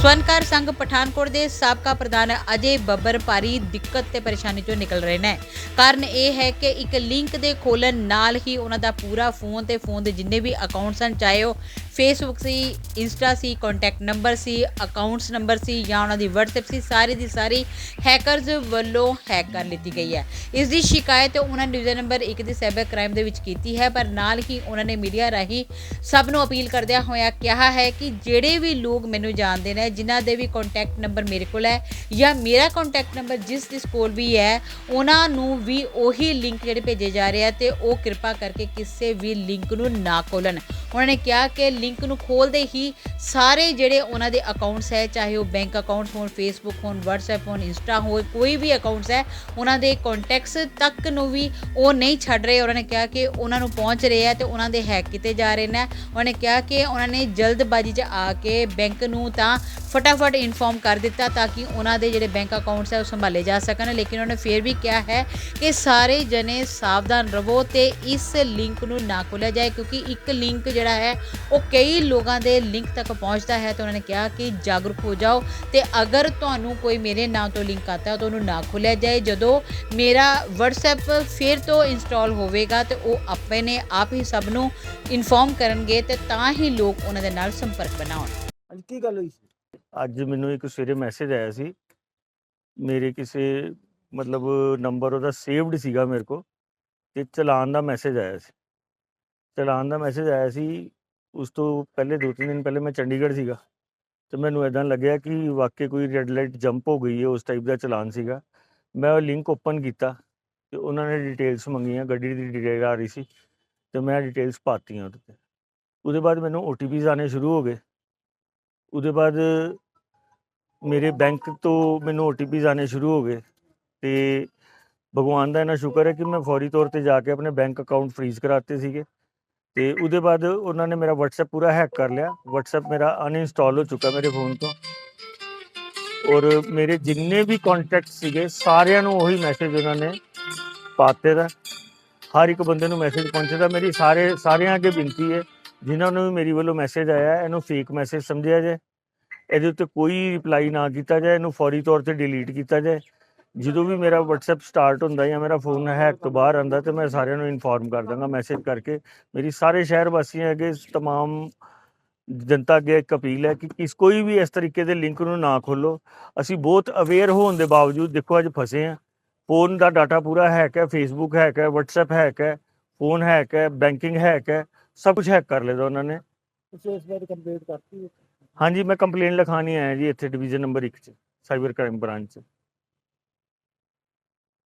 ਸਵਨਕਾਰ ਸੰਘ ਪਠਾਨਕੋਟ ਦੇ ਸਾਬਕਾ ਪ੍ਰਧਾਨ ਅਜੇ ਬੱਬਰ ਭਾਰੀ ਦਿੱਕਤ ਤੇ ਪਰੇਸ਼ਾਨੀ ਚੋਂ ਨਿਕਲ ਰਹੇ ਨੇ। ਕਾਰਨ ਇਹ ਹੈ ਕਿ ਇੱਕ ਲਿੰਕ ਦੇ ਖੋਲਣ ਨਾਲ ਹੀ ਉਹਨਾਂ ਦਾ ਪੂਰਾ ਫੋਨ ਤੇ ਫੋਨ ਦੇ ਜਿੰਨੇ ਵੀ ਅਕਾਊਂਟਸ ਹਨ, ਚਾਹੇ ਉਹ ਫੇਸਬੁੱਕ ਸੀ ਇੰਸਟਾ ਸੀ ਕੰਟੈਕਟ ਨੰਬਰ ਸੀ ਅਕਾਊਂਟਸ ਨੰਬਰ ਸੀ ਜਾਂ ਉਹਨਾਂ ਦੀ WhatsApp ਸੀ, ਸਾਰੀ ਦੀ ਸਾਰੀ ਹੈਕਰਜ਼ ਵੱਲੋਂ ਹੈਕ ਕਰ ਲਿੱਤੀ ਗਈ ਹੈ। ਇਸ ਦੀ ਸ਼ਿਕਾਇਤ ਉਹਨਾਂ ਨੇ ਡਿਵੀਜ਼ਨ ਨੰਬਰ 1 ਦੀ ਸਾਈਬਰ ਕ੍ਰਾਈਮ ਦੇ ਵਿੱਚ ਕੀਤੀ ਹੈ, ਪਰ ਨਾਲ ਹੀ ਉਹਨਾਂ ਨੇ ਮੀਡੀਆ ਰਾਹੀਂ ਸਭ ਨੂੰ ਅਪੀਲ ਕਰਦਿਆਂ ਹੋਇਆ ਕਿਹਾ ਹੈ ਕਿ ਜਿਹੜੇ ਵੀ ਲੋਕ ਮੈਨੂੰ ਜਾਣਦੇ ਨੇ ਜਿਨ੍ਹਾਂ ਦੇ ਵੀ ਕੰਟੈਕਟ ਨੰਬਰ ਮੇਰੇ ਕੋਲ ਹੈ ਜਾਂ ਮੇਰਾ ਕੰਟੈਕਟ ਨੰਬਰ ਜਿਸ ਜਿਸ ਕੋਲ ਵੀ ਹੈ, ਉਹਨਾਂ ਨੂੰ ਵੀ ਉਹੀ ਲਿੰਕ ਜਿਹੜੇ ਭੇਜੇ ਜਾ ਰਹੇ ਆ ਤੇ ਉਹ ਕਿਰਪਾ ਕਰਕੇ ਕਿਸੇ ਵੀ ਲਿੰਕ ਨੂੰ ਨਾ ਖੋਲਣ ਉਹਨਾਂ ਨੇ ਕਿਹਾ ਕਿ ਲਿੰਕ ਨੂੰ ਖੋਲਦੇ ਹੀ ਸਾਰੇ ਜਿਹੜੇ ਉਹਨਾਂ ਦੇ ਅਕਾਊਂਟਸ ਹੈ, ਚਾਹੇ ਉਹ ਬੈਂਕ ਅਕਾਊਂਟਸ ਹੋਣ ਫੇਸਬੁੱਕ ਹੋਣ, WhatsApp ਹੋਣ ਇੰਸਟਾ ਹੋਏ ਕੋਈ ਵੀ ਅਕਾਊਂਟਸ ਹੈ, ਉਹਨਾਂ ਦੇ ਕੰਟੈਕਟਸ ਤੱਕ ਨੂੰ ਵੀ ਉਹ ਨਹੀਂ ਛੱਡ ਰਹੇ। ਉਹਨਾਂ ਨੇ ਕਿਹਾ ਕਿ ਉਹਨਾਂ ਨੂੰ ਪਹੁੰਚ ਰਹੇ ਆ ਤੇ ਉਹਨਾਂ ਦੇ ਹੈਕ ਕੀਤੇ ਜਾ ਰਹੇ ਨੇ। ਉਹਨਾਂ ਨੇ ਕਿਹਾ ਕਿ ਉਹਨਾਂ ਨੇ ਜਲਦਬਾਜ਼ੀ 'ਚ ਆ ਕੇ ਬੈਂਕ ਨੂੰ ਤਾਂ ਫਟਾਫਟ ਇਨਫੋਰਮ ਕਰ ਦਿੱਤਾ ਤਾਂ ਕਿ ਉਹਨਾਂ ਦੇ ਜਿਹੜੇ ਬੈਂਕ ਅਕਾਊਂਟਸ ਹੈ ਉਹ ਸੰਭਾਲੇ ਜਾ ਸਕਣ। ਲੇਕਿਨ ਉਹਨਾਂ ਨੇ ਫਿਰ ਵੀ ਕਿਹਾ ਹੈ ਕਿ ਸਾਰੇ ਜਣੇ ਸਾਵਧਾਨ ਰਹੋ ਤੇ ਇਸ ਲਿੰਕ ਨੂੰ ਨਾ ਖੋਲ੍ਹਿਆ ਜਾਏ, ਕਿਉਂਕਿ ਇੱਕ ਲਿੰਕ ਜਿਹੜਾ ਹੈ ਉਹ ਕਈ ਲੋਕਾਂ ਦੇ ਲਿੰਕ ਤੱਕ ਪਹੁੰਚਦਾ ਹੈ ਤਾਂ ਉਹਨਾਂ ਨੇ ਕਿਹਾ ਕਿ ਜਾਗਰੂਕ ਹੋ ਜਾਓ ਤੇ ਅਗਰ ਤੁਹਾਨੂੰ ਕੋਈ ਮੇਰੇ ਨਾਮ ਤੋਂ ਲਿੰਕ ਆਤਾ ਹੈ ਤਾਂ ਉਹਨੂੰ ਨਾ ਖੋਲ੍ਹਿਆ ਜਾਏ। ਜਦੋਂ ਮੇਰਾ WhatsApp ਫਿਰ ਤੋਂ ਇੰਸਟਾਲ ਹੋਵੇਗਾ ਤੇ ਉਹ ਆਪੇ ਨੇ ਆਪ ਹੀ ਸਭ ਨੂੰ ਇਨਫੋਰਮ ਕਰਨਗੇ ਤੇ ਤਾਂ ਹੀ ਲੋਕ ਉਹਨਾਂ ਦੇ ਨਾਲ ਸੰਪਰਕ ਬਣਾਉਣ। ਅੱਜ ਕੀ ਗੱਲ ਹੋਈ ਸੀ? ਅੱਜ ਮੈਨੂੰ ਇੱਕ ਸਵੇਰੇ ਮੈਸੇਜ ਆਇਆ ਸੀ। ਮੇਰੇ ਕਿਸੇ ਮਤਲਬ ਨੰਬਰ ਉਹਦਾ ਸੇਵਡ ਸੀਗਾ ਮੇਰੇ ਕੋ ਤੇ ਚਲਾਨ ਦਾ ਮੈਸੇਜ ਆਇਆ ਸੀ। ਚਲਾਨ ਦਾ ਮੈਸੇਜ ਆਇਆ ਸੀ, ਉਸ ਤੋਂ ਪਹਿਲੇ ਦੋ ਤਿੰਨ ਦਿਨ ਪਹਿਲੇ ਮੈਂ ਚੰਡੀਗੜ੍ਹ ਸੀਗਾ ਤੇ ਮੈਨੂੰ ਇਦਾਂ ਲੱਗਿਆ ਕਿ ਵਾਕਈ ਕੋਈ ਰੈੱਡ ਲਾਈਟ ਜੰਪ ਹੋ ਗਈ ਹੈ ਉਸ ਟਾਈਪ ਦਾ ਚਲਾਨ ਸੀਗਾ। ਮੈਂ ਉਹ ਲਿੰਕ ਓਪਨ ਕੀਤਾ ਤੇ ਉਹਨਾਂ ਨੇ ਡਿਟੇਲਸ ਮੰਗੀਆਂ, ਗੱਡੀ ਦੀ ਡਿਟੇਲ ਆ ਰਹੀ ਸੀ ਤੇ ਮੈਂ ਡਿਟੇਲਸ ਪਾਤੀਆਂ ਉਹਦੇ ਤੇ। ਉਹਦੇ ਬਾਅਦ ਮੈਨੂੰ ਓਟੀਪੀਜ਼ ਆਣੇ ਸ਼ੁਰੂ ਹੋ ਗਏ। ਉਹਦੇ ਬਾਅਦ ਮੇਰੇ ਬੈਂਕ ਤੋਂ ਮੈਨੂੰ ਓਟੀਪੀਜ਼ ਆਣੇ ਸ਼ੁਰੂ ਹੋ ਗਏ ਤੇ ਭਗਵਾਨ ਦਾ ਇਹਨਾਂ ਸ਼ੁਕਰ ਹੈ ਕਿ ਮੈਂ ਫੌਰੀ ਤੌਰ ਤੇ ਜਾ ਕੇ ਆਪਣੇ ਬੈਂਕ ਅਕਾਊਂਟ ਫ੍ਰੀਜ਼ ਕਰਾਤੇ ਸੀਗੇ ਤੇ ਉਹਦੇ ਬਾਅਦ ਉਹਨਾਂ ਨੇ ਮੇਰਾ WhatsApp ਪੂਰਾ ਹੈਕ ਕਰ ਲਿਆ। WhatsApp ਮੇਰਾ ਅਨਇੰਸਟਾਲ ਹੋ ਚੁੱਕਾ ਮੇਰੇ ਫੋਨ ਤੋਂ। ਔਰ ਮੇਰੇ ਜਿੰਨੇ ਵੀ ਕੰਟੈਕਟ ਸੀਗੇ, ਸਾਰਿਆਂ ਨੂੰ ਉਹੀ ਮੈਸੇਜ ਉਹਨਾਂ ਨੇ ਪਾਤੇ ਦਾ। ਹਰ ਇੱਕ ਬੰਦੇ ਨੂੰ ਮੈਸੇਜ ਪਹੁੰਚਦਾ ਮੇਰੀ ਸਾਰੇ, ਸਾਰਿਆਂ ਅੱਗੇ ਬੇਨਤੀ ਹੈ ਜਿਨ੍ਹਾਂ ਨੂੰ ਵੀ ਮੇਰੀ ਵੱਲੋਂ ਮੈਸੇਜ ਆਇਆ ਹੈ, ਇਹਨੂੰ ਫੇਕ ਮੈਸੇਜ ਸਮਝਿਆ ਜਾਏ ਇਹਦੇ ਉੱਤੇ ਕੋਈ ਰਿਪਲਾਈ ਨਾ ਕੀਤਾ ਜਾਏ ਇਹਨੂੰ ਫੌਰੀ ਤੌਰ ਤੇ ਡਿਲੀਟ ਕੀਤਾ ਜਾਏ ਜਦੋਂ ਵੀ ਮੇਰਾ WhatsApp ਸਟਾਰਟ ਹੁੰਦਾ ਜਾਂ ਮੇਰਾ ਫੋਨ ਹੈਕ ਤੋਂ ਬਾਹਰ ਆਉਂਦਾ ਤੇ ਮੈਂ ਸਾਰਿਆਂ ਨੂੰ ਇਨਫੋਰਮ ਕਰ ਦਾਂਗਾ ਮੈਸੇਜ ਕਰਕੇ ਮੇਰੀ ਸਾਰੇ ਸ਼ਹਿਰ ਵਾਸੀਆਂ ਅੱਗੇ तमाम ਜਨਤਾ ਅੱਗੇ ਇੱਕ ਅਪੀਲ ਹੈ ਕਿ ਕਿਸ ਕੋਈ ਵੀ ਇਸ ਤਰੀਕੇ ਦੇ ਲਿੰਕ ਨੂੰ ਨਾ ਖੋਲੋ ਅਸੀਂ ਬਹੁਤ ਅਵੇਅਰ ਹੋਣ ਦੇ ਬਾਵਜੂਦ ਦੇਖੋ ਅੱਜ ਫਸੇ ਆ ਫੋਨ ਦਾ ਡਾਟਾ ਪੂਰਾ ਹੈਕ ਹੈ ਫੇਸਬੁੱਕ ਹੈਕ ਹੈ WhatsApp ਹੈਕ ਹੈ ਫੋਨ ਹੈਕ ਹੈ ਬੈਂਕਿੰਗ ਹੈਕ ਹੈ ਸਭ ਕੁਝ ਹੈਕ ਕਰ ਲਿਆ ਉਹਨਾਂ ਨੇ ਤੁਸੀਂ ਇਸ ਬਾਰੇ ਕੰਪਲੇਂਟ ਕਰਤੀ? ਹਾਂਜੀ ਮੈਂ ਕੰਪਲੇਂਟ ਲਿਖਾਣੀ ਆਇਆ ਜੀ ਇੱਥੇ ਡਿਵੀਜ਼ਨ ਨੰਬਰ 1 ਚ ਸਾਈਬਰ ਕ੍ਰਾਈਮ ਬ੍ਰਾਂਚ ਚ